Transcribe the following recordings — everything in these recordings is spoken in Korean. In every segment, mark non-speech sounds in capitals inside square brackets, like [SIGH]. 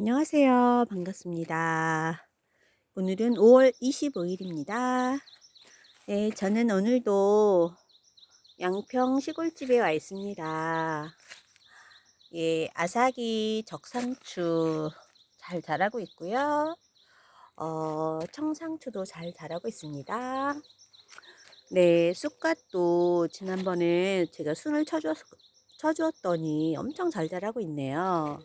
안녕하세요. 반갑습니다. 오늘은 5월 25일입니다. 네, 저는 오늘도 양평 시골집에 와 있습니다. 예, 아삭이 적상추 잘 자라고 있고요. 어, 청상추도 잘 자라고 있습니다. 네, 쑥갓도 지난번에 제가 순을 쳐주었, 쳐주었더니 엄청 잘 자라고 있네요.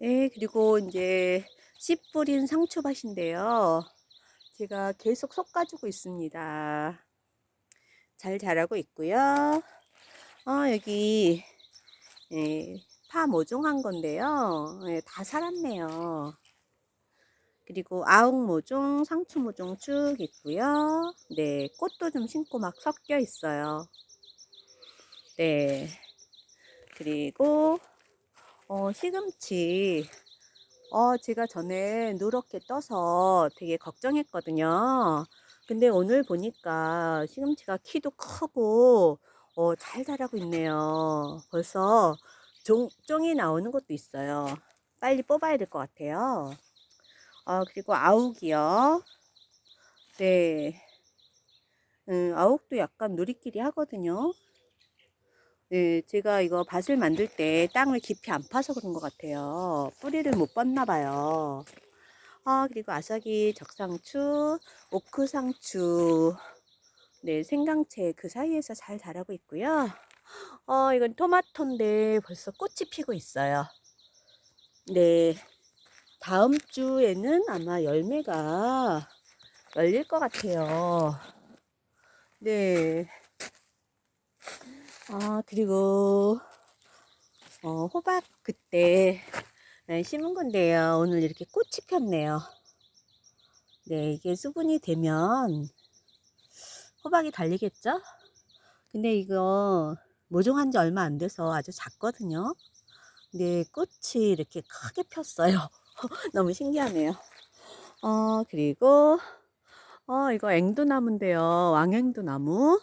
네, 그리고 이제 씨 뿌린 상추밭인데요. 제가 계속 솎아주고 있습니다. 잘 자라고 있고요. 어, 여기 예, 파 모종한 건데요. 예, 다 살았네요. 그리고 아웅 모종, 상추 모종 쭉 있고요. 네, 꽃도 좀 심고 막 섞여 있어요. 네. 그리고 어, 시금치. 어, 제가 전에 누렇게 떠서 되게 걱정했거든요. 근데 오늘 보니까 시금치가 키도 크고, 어, 잘 자라고 있네요. 벌써 종, 종이 나오는 것도 있어요. 빨리 뽑아야 될 것 같아요. 어, 그리고 아욱이요. 네. 음, 아욱도 약간 누리끼리 하거든요. 네, 제가 이거 밭을 만들 때 땅을 깊이 안 파서 그런 것 같아요. 뿌리를 못 뻗나 봐요. 아, 그리고 아삭이 적상추, 오크상추, 네, 생강채 그 사이에서 잘 자라고 있고요. 어, 이건 토마토인데 벌써 꽃이 피고 있어요. 네, 다음 주에는 아마 열매가 열릴 것 같아요. 네. 아, 그리고, 어, 호박 그때 네, 심은 건데요. 오늘 이렇게 꽃이 폈네요. 네, 이게 수분이 되면 호박이 달리겠죠? 근데 이거 모종한 지 얼마 안 돼서 아주 작거든요. 근데 꽃이 이렇게 크게 폈어요. [LAUGHS] 너무 신기하네요. 어, 그리고, 어, 이거 앵두나무인데요. 왕앵두나무.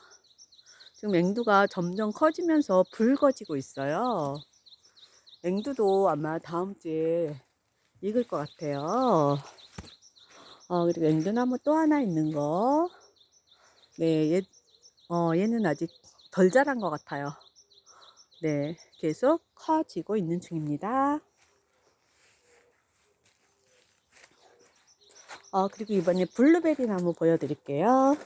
지금 앵두가 점점 커지면서 붉어지고 있어요. 앵두도 아마 다음 주에 익을 것 같아요. 어, 그리고 앵두나무 또 하나 있는 거. 네, 얘, 어, 얘는 아직 덜 자란 것 같아요. 네, 계속 커지고 있는 중입니다. 어, 그리고 이번에 블루베리 나무 보여드릴게요.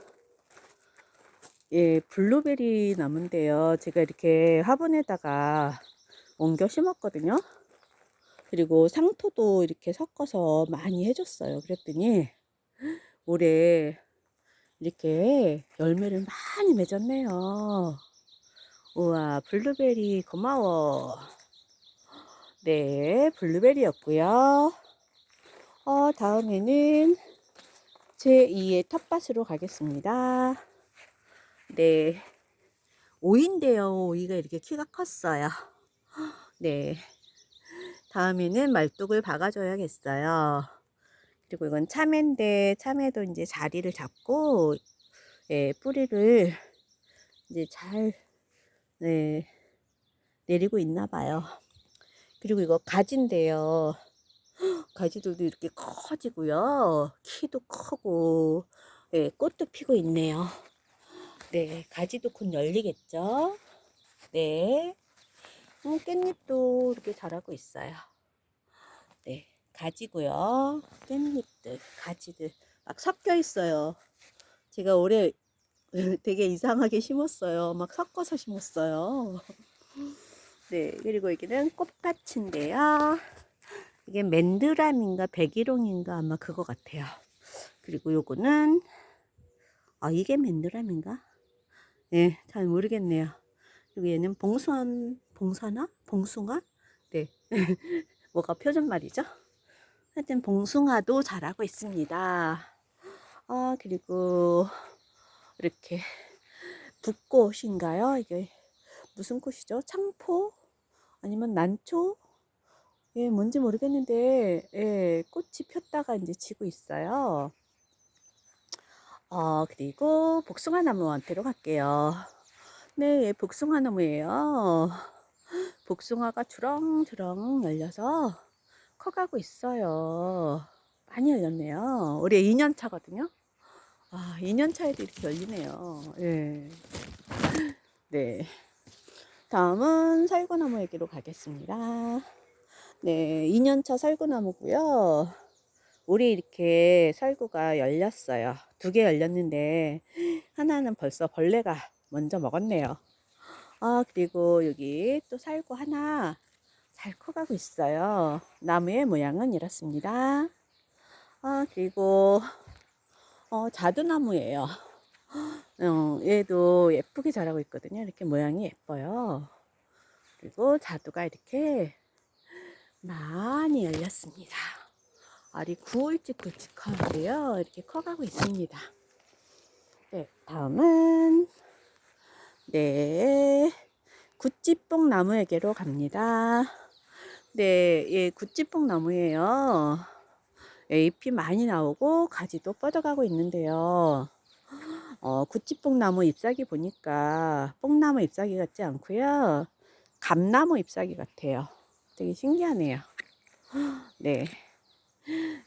예, 블루베리 나무인데요. 제가 이렇게 화분에다가 옮겨 심었거든요. 그리고 상토도 이렇게 섞어서 많이 해줬어요. 그랬더니 올해 이렇게 열매를 많이 맺었네요. 우와, 블루베리 고마워. 네, 블루베리였고요. 어, 다음에는 제2의 텃밭으로 가겠습니다. 네. 오인데요. 오이가 이렇게 키가 컸어요. 네. 다음에는 말뚝을 박아줘야겠어요. 그리고 이건 참외인데 참외도 이제 자리를 잡고 예, 뿌리를 이제 잘 네, 내리고 있나 봐요. 그리고 이거 가지인데요. 가지들도 이렇게 커지고요. 키도 크고 예, 꽃도 피고 있네요. 네, 가지도 곧 열리겠죠? 네. 음, 깻잎도 이렇게 자라고 있어요. 네, 가지고요. 깻잎들, 가지들 막 섞여 있어요. 제가 올해 [LAUGHS] 되게 이상하게 심었어요. 막 섞어서 심었어요. [LAUGHS] 네, 그리고 여기는 꽃밭인데요. 이게 맨드람인가 백일홍인가 아마 그거 같아요. 그리고 요거는 아 이게 맨드람인가? 네, 잘 모르겠네요. 얘는 봉수한, 봉사나? 봉숭아? 네. [LAUGHS] 뭐가 표준말이죠? 하여튼 봉숭아도 자라고 있습니다. 아, 그리고 이렇게 붓꽃인가요? 이게 무슨 꽃이죠? 창포? 아니면 난초? 예, 뭔지 모르겠는데, 예, 꽃이 폈다가 이제 지고 있어요. 어, 그리고 복숭아 나무한테로 갈게요. 네, 예, 복숭아 나무예요. 복숭아가 주렁주렁 열려서 커가고 있어요. 많이 열렸네요. 올해 2년 차거든요. 아, 2년 차에도 이렇게 열리네요. 예. 네. 다음은 살구나무에게로 가겠습니다. 네, 2년차 살구나무고요. 우리 이렇게 살구가 열렸어요. 두 개 열렸는데 하나는 벌써 벌레가 먼저 먹었네요. 아, 그리고 여기 또 살구 하나 잘 커가고 있어요. 나무의 모양은 이렇습니다. 아, 그리고 어, 자두나무예요. 어, 얘도 예쁘게 자라고 있거든요. 이렇게 모양이 예뻐요. 그리고 자두가 이렇게 많이 열렸습니다. 알이 굵직굵직한데요. 이렇게 커가고 있습니다. 네, 다음은 네 구찌뽕 나무에게로 갑니다. 네, 예, 구찌뽕 나무예요. 예, 잎이 많이 나오고 가지도 뻗어가고 있는데요. 어, 구찌뽕 나무 잎사귀 보니까 뽕나무 잎사귀 같지 않고요. 감나무 잎사귀 같아요. 되게 신기하네요. 네.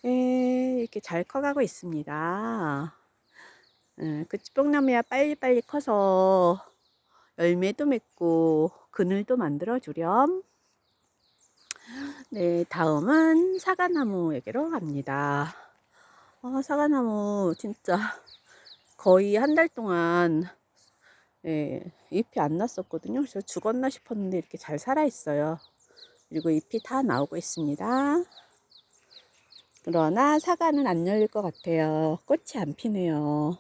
예, 이렇게 잘 커가고 있습니다. 음, 구찌뽕나무야 빨리빨리 커서 열매도 맺고 그늘도 만들어 주렴. 네, 다음은 사과나무에게로 갑니다. 아, 사과나무 진짜 거의 한 달 동안 예, 잎이 안 났었거든요. 그래서 죽었나 싶었는데 이렇게 잘 살아 있어요. 그리고 잎이 다 나오고 있습니다. 그러나 사과는 안 열릴 것 같아요. 꽃이 안 피네요.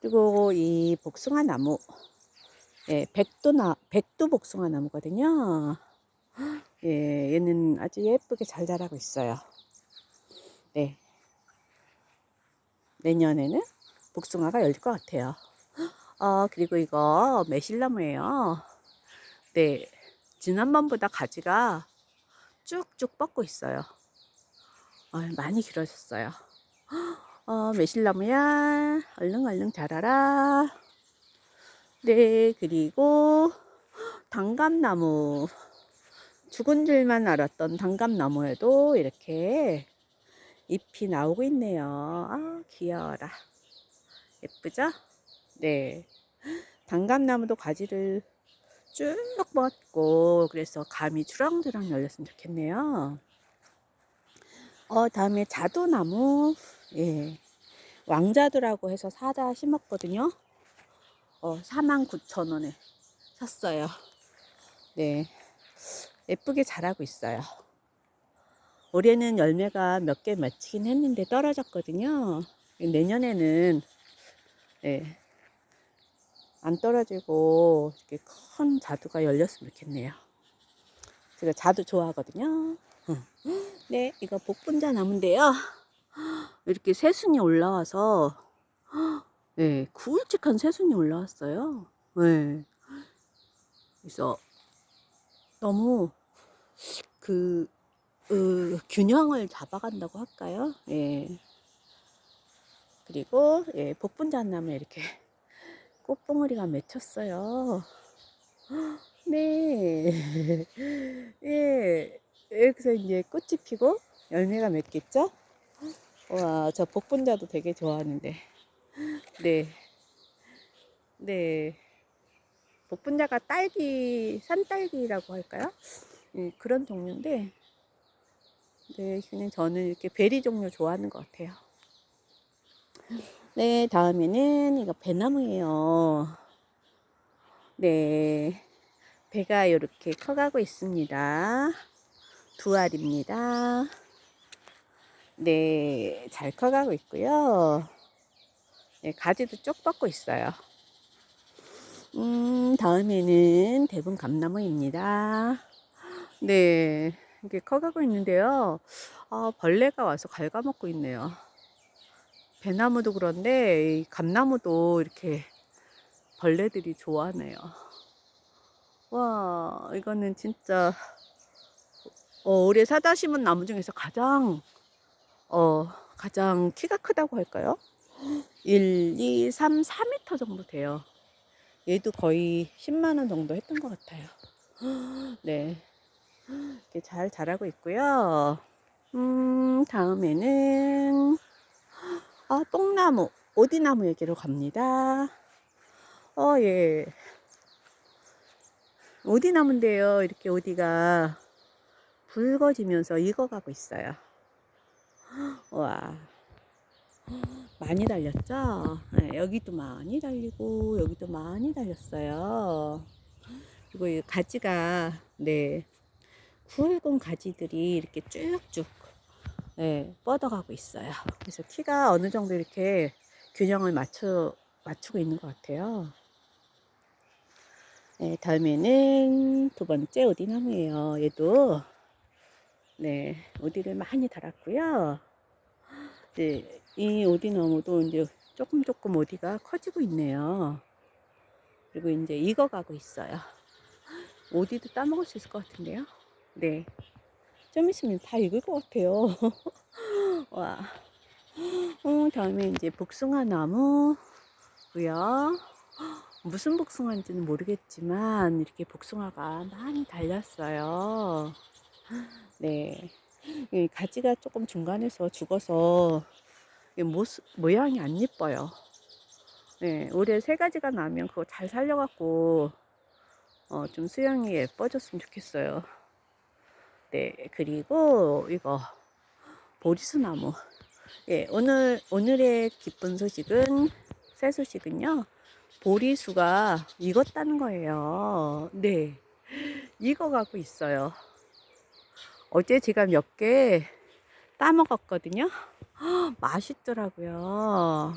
그리고 이 복숭아 나무, 예, 백도나, 백도 복숭아 나무거든요. 예, 얘는 아주 예쁘게 잘 자라고 있어요. 네. 내년에는 복숭아가 열릴 것 같아요. 어, 그리고 이거 매실나무예요. 네. 지난번보다 가지가 쭉쭉 뻗고 있어요. 어, 많이 길어졌어요. 어, 매실나무야. 얼른 얼른 자라라. 네, 그리고 단감나무. 죽은 줄만 알았던 단감나무에도 이렇게 잎이 나오고 있네요. 아, 귀여워라. 예쁘죠? 네. 단감나무도 가지를 쭉 뻗고 그래서 감이 주렁주렁 열렸으면 좋겠네요. 어, 다음에 자두나무. 예. 왕자두라고 해서 사자 심었거든요. 어, 49,000원에 샀어요. 네. 예쁘게 자라고 있어요. 올해는 열매가 몇 개 맺히긴 했는데 떨어졌거든요. 내년에는 네, 안 떨어지고 이렇게 큰 자두가 열렸으면 좋겠네요. 제가 자두 좋아하거든요. 네, 이거 복분자 나무인데요. 이렇게 새순이 올라와서 네, 굵직한 새순이 올라왔어요. 네. 그래서 너무 그 으, 균형을 잡아간다고 할까요? 예. 그리고 예, 복분자나무에 이렇게 꽃봉오리가 맺혔어요. 네. 예. 여기서 이제 꽃이 피고 열매가 맺겠죠? 와, 저 복분자도 되게 좋아하는데. 네. 네. 복분자가 딸기, 산딸기라고 할까요? 네, 그런 종류인데, 네, 그냥 저는 이렇게 베리 종류 좋아하는 것 같아요. 네, 다음에는 이거 배나무예요. 네, 배가 이렇게 커가고 있습니다. 두 알입니다. 네, 잘 커가고 있고요. 네, 가지도 쭉 뻗고 있어요. 음, 다음에는 대분 감나무입니다. 네, 이게 커가고 있는데요. 아, 벌레가 와서 갉아먹고 있네요. 배나무도 그런데 이 감나무도 이렇게 벌레들이 좋아하네요. 와, 이거는 진짜 어, 올해 사다 심은 나무 중에서 가장 어, 가장 키가 크다고 할까요? 1, 2, 3, 4m 정도 돼요. 얘도 거의 10만원 정도 했던 것 같아요. [GASPS] 네. 이렇게 잘 자라고 있고요. 음, 다음에는 아, 똥나무, 오디나무 얘기로 갑니다. 어, 예. 오디나무인데요. 이렇게 오디가 붉어지면서 익어가고 있어요. 와. 많이 달렸죠? 네, 여기도 많이 달리고, 여기도 많이 달렸어요. 그리고 이 가지가, 네, 굵은 가지들이 이렇게 쭉쭉, 네, 뻗어가고 있어요. 그래서 키가 어느 정도 이렇게 균형을 맞춰, 맞추고 있는 것 같아요. 네, 다음에는 두 번째 오디나무예요. 얘도, 네, 오디를 많이 달았고요. 네, 이 오디나무도 이제 조금 조금 오디가 커지고 있네요. 그리고 이제 익어가고 있어요. 오디도 따먹을 수 있을 것 같은데요. 네. 좀 있으면 다 익을 것 같아요. [LAUGHS] 와. 어, 다음에 이제 복숭아 나무고요. 무슨 복숭아인지는 모르겠지만 이렇게 복숭아가 많이 달렸어요. 네. 이 가지가 조금 중간에서 죽어서 이 모습, 모양이 안 예뻐요. 네, 올해 세 가지가 나면 그거 잘 살려갖고 어, 좀 수영이 예뻐졌으면 좋겠어요. 네, 그리고 이거 보리수 나무. 예, 오늘 오늘의 기쁜 소식은 새 소식은요. 보리수가 익었다는 거예요. 네, 익어가고 있어요. 어제 제가 몇 개 따먹었거든요. 맛있더라고요.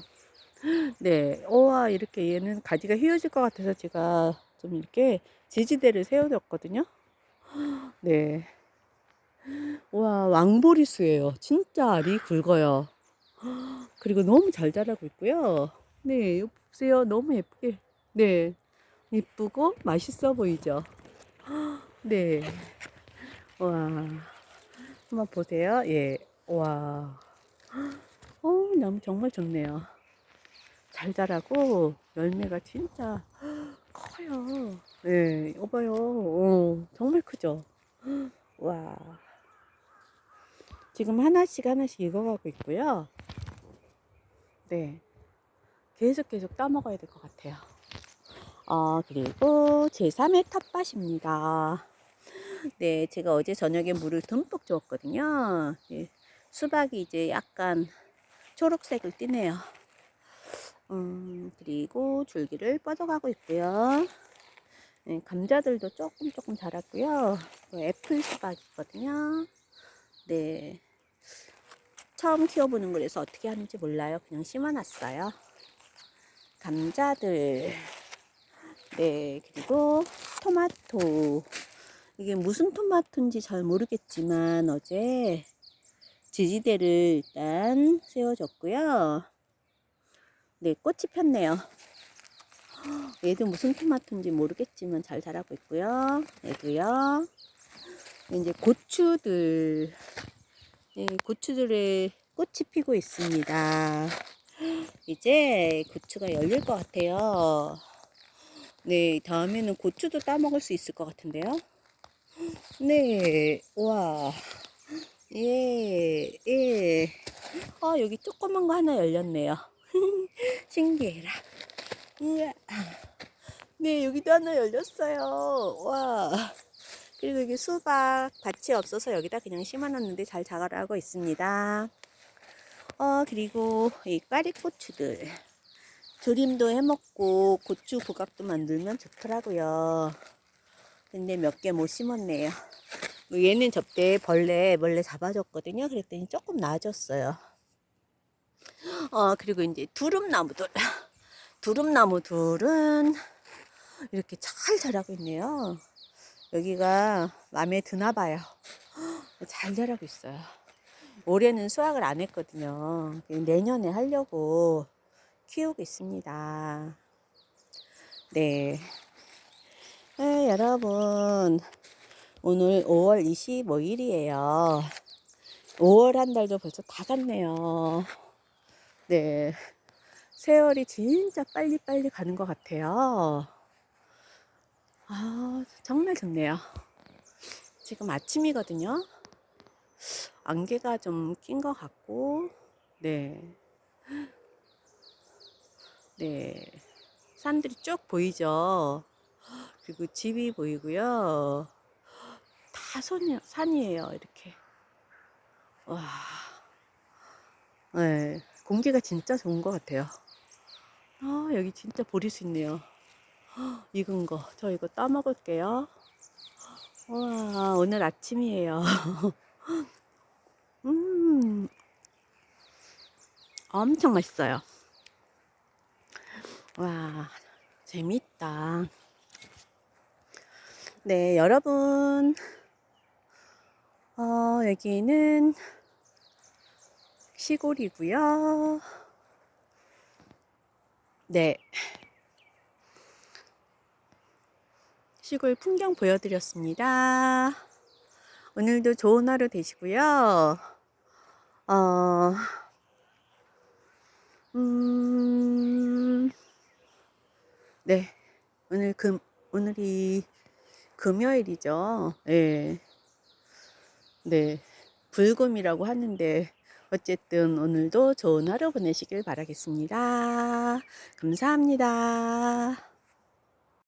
네, 우와, 이렇게 얘는 가지가 휘어질 것 같아서 제가 좀 이렇게 지지대를 세워뒀거든요. 네. 와, 왕보리수예요. 진짜 알이 굵어요. 그리고 너무 잘 자라고 있고요. 네, 보세요. 너무 예쁘게. 네, 예쁘고 맛있어 보이죠? 네. 와, 한번 보세요. 예, 와. 어, 너무 정말 좋네요. 잘 자라고 열매가 진짜 커요. 예, 이거 봐요. 어, 정말 크죠? 와. 지금 하나씩 하나씩 익어가고 있고요. 네. 계속 계속 따먹어야 될 것 같아요. 어, 그리고 제3의 텃밭입니다. 네, 제가 어제 저녁에 물을 듬뿍 주었거든요. 네, 수박이 이제 약간 초록색을 띠네요. 음, 그리고 줄기를 뻗어가고 있고요. 네, 감자들도 조금 조금 자랐고요. 또 애플 수박이거든요. 네. 처음 키워보는 거라서 어떻게 하는지 몰라요. 그냥 심어놨어요. 감자들. 네, 그리고 토마토. 이게 무슨 토마토인지 잘 모르겠지만 어제 지지대를 일단 세워줬고요. 네, 꽃이 폈네요. 얘도 무슨 토마토인지 모르겠지만 잘 자라고 있고요. 얘도요. 이제 고추들, 네, 고추들의 꽃이 피고 있습니다. 이제 고추가 열릴 것 같아요. 네, 다음에는 고추도 따먹을 수 있을 것 같은데요. 네, 와, 예, 예. 아, 여기 조그만 거 하나 열렸네요. [LAUGHS] 신기해라. 우와. 네, 여기도 하나 열렸어요. 와. 그리고 여기 수박 밭이 없어서 여기다 그냥 심어놨는데 잘 자라고 있습니다. 어, 그리고 이 까리고추들. 조림도 해먹고 고추 부각도 만들면 좋더라고요. 근데 몇 개 못 심었네요. 얘는 접대 벌레, 벌레 잡아줬거든요. 그랬더니 조금 나아졌어요. 어, 그리고 이제 두릅나무들. [LAUGHS] 두릅나무들은 이렇게 잘 자라고 있네요. 여기가 마음에 드나 봐요. [GASPS] 잘 자라고 있어요. 올해는 수확을 안 했거든요. 내년에 하려고 키우고 있습니다. 네. 네, 여러분. 오늘 5월 25일이에요. 5월 한 달도 벌써 다 갔네요. 네. 세월이 진짜 빨리빨리 가는 것 같아요. 아, 정말 좋네요. 지금 아침이거든요. 안개가 좀 낀 것 같고, 네. 네. 산들이 쭉 보이죠? 그리고 집이 보이고요. 다 산이, 산이에요, 이렇게. 와. 네. 공기가 진짜 좋은 것 같아요. 아, 여기 진짜 보릴 수 있네요. 익은 거. 저 이거 따먹을게요. 와, 오늘 아침이에요. [LAUGHS] 음, 엄청 맛있어요. 와, 재밌다. 네, 여러분. 어, 여기는 시골이고요. 네. 시골 풍경 보여드렸습니다. 오늘도 좋은 하루 되시고요. 어, 음, 네. 오늘 금, 오늘이 금요일이죠. 네. 네. 불금이라고 하는데, 어쨌든 오늘도 좋은 하루 보내시길 바라겠습니다. 감사합니다.